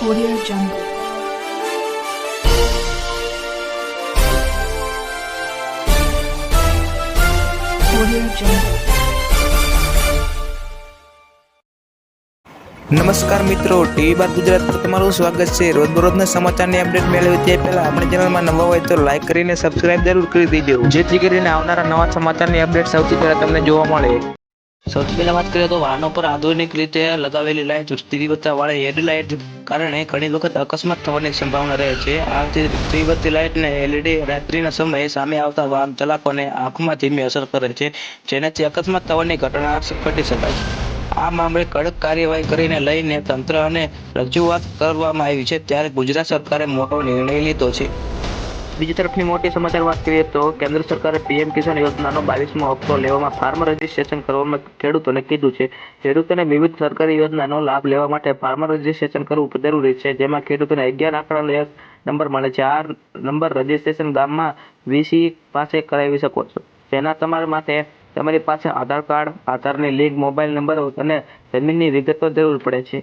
Audio Jungle. Audio Jungle. નમસ્કાર મિત્રો, TV બાર ગુજરાત પર તમારું સ્વાગત છે રોજબરોજના સમાચારની અપડેટ મેળવી તે પહેલા આપણી ચેનલમાં નવા હોય તો લાઈક કરીને સબસ્ક્રાઇબ જરૂર કરી દેજો જેથી કરીને આવનારા નવા સમાચારની અપડેટ સૌથી પહેલા તમને જોવા મળે સૌથી પહેલા વાત કરીએ તો વાહનો પર આધુનિક રીતે લગાવેલી લાઇટ તીવ્રતા વાળી હેડલાઇટ કારણે ઘણી વખત અકસ્માત થવાની સંભાવના રહે છે. આ તીવ્રતી લાઇટને એલઈડી રાત્રિના સમયે સામે આવતા વાહન ચાલકોને આંખમાં ધીમી અસર કરે છે, જેનાથી અકસ્માત થવાની ઘટના ઘટી શકાય છે. આ મામલે કડક કાર્યવાહી કરીને લઈને તંત્ર અને રજૂઆત કરવામાં આવી છે, ત્યારે ગુજરાત સરકારે મોટો નિર્ણય લીધો છે. બીજી તરફની મોટી સમાચાર વાત કરીએ તો કેન્દ્ર સરકારે પીએમ કિસાન યોજનાનો બાવીસમો હપ્તો લેવામાં ફાર્મર રજીસ્ટ્રેશન કરવામાં ખેડૂતોને કીધું છે. ખેડૂતોને વિવિધ સરકારી યોજનાનો લાભ લેવા માટે ફાર્મર રજીસ્ટ્રેશન કરવું જરૂરી છે, જેમાં ખેડૂતોને અગિયાર આંકડા નંબર મળે છે. આ નંબર રજીસ્ટ્રેશન ગામમાં વીસી પાસે કરાવી શકો છો. જેના તમારા માટે તમારી પાસે આધાર કાર્ડ, આધારની લિંક, મોબાઈલ નંબર અને જમીનની વિગતો જરૂર પડે છે.